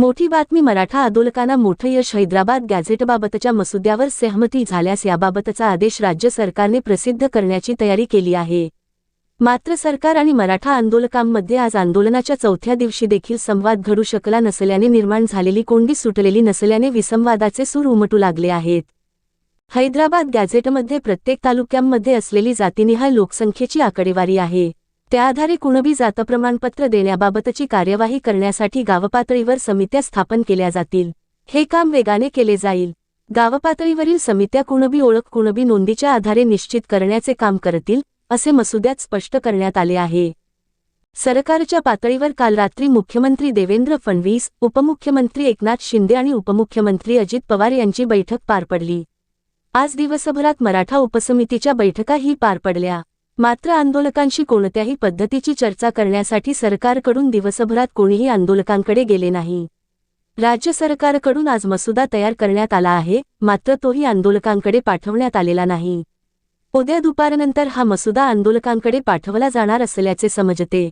मोठी बातमी मराठा आंदोलकांना मोठं यश हैदराबाद गॅझेटबाबतच्या मसुद्यावर सहमती झाल्यास याबाबतचा आदेश राज्य सरकारने प्रसिद्ध करण्याची तयारी केली आहे. मात्र सरकार आणि मराठा आंदोलकांमध्ये आज आंदोलनाच्या चौथ्या दिवशी देखील संवाद घडू शकला नसल्याने निर्माण झालेली कोंडी सुटलेली नसल्याने विसंवादाचे सूर उमटू लागले आहेत. हैदराबाद गॅझेटमध्ये प्रत्येक तालुक्यांमध्ये असलेली जातीनिहाय लोकसंख्येची आकडेवारी आहे. त्या आधारे कुणबी जात प्रमाणपत्र देण्याबाबतची कार्यवाही करण्यासाठी गावपातळीवर समित्या स्थापन केल्या जातील. हे काम वेगाने केले जाईल. गावपातळीवरील समित्या कुणबी ओळख कुणबी नोंदीच्या आधारे निश्चित करण्याचे काम करतील असे मसुद्यात स्पष्ट करण्यात आले आहे. सरकारच्या पातळीवर काल रात्री मुख्यमंत्री देवेंद्र फडणवीस उपमुख्यमंत्री एकनाथ शिंदे आणि उपमुख्यमंत्री अजित पवार यांची बैठक पार पडली. आज दिवसभरात मराठा उपसमितीच्या बैठकाही पार पडल्या. मात्र आंदोलकांशी कोणत्याही पद्धतीची चर्चा करण्यासाठी सरकारकडून दिवसभरात कोणीही आंदोलकांकडे गेले नाही. राज्य सरकारकडून आज मसुदा तयार करण्यात आला आहे मात्र तोही आंदोलकांकडे पाठवण्यात आलेला नाही. उद्या दुपारनंतर हा मसुदा आंदोलकांकडे पाठवला जाणार असल्याचे समजते.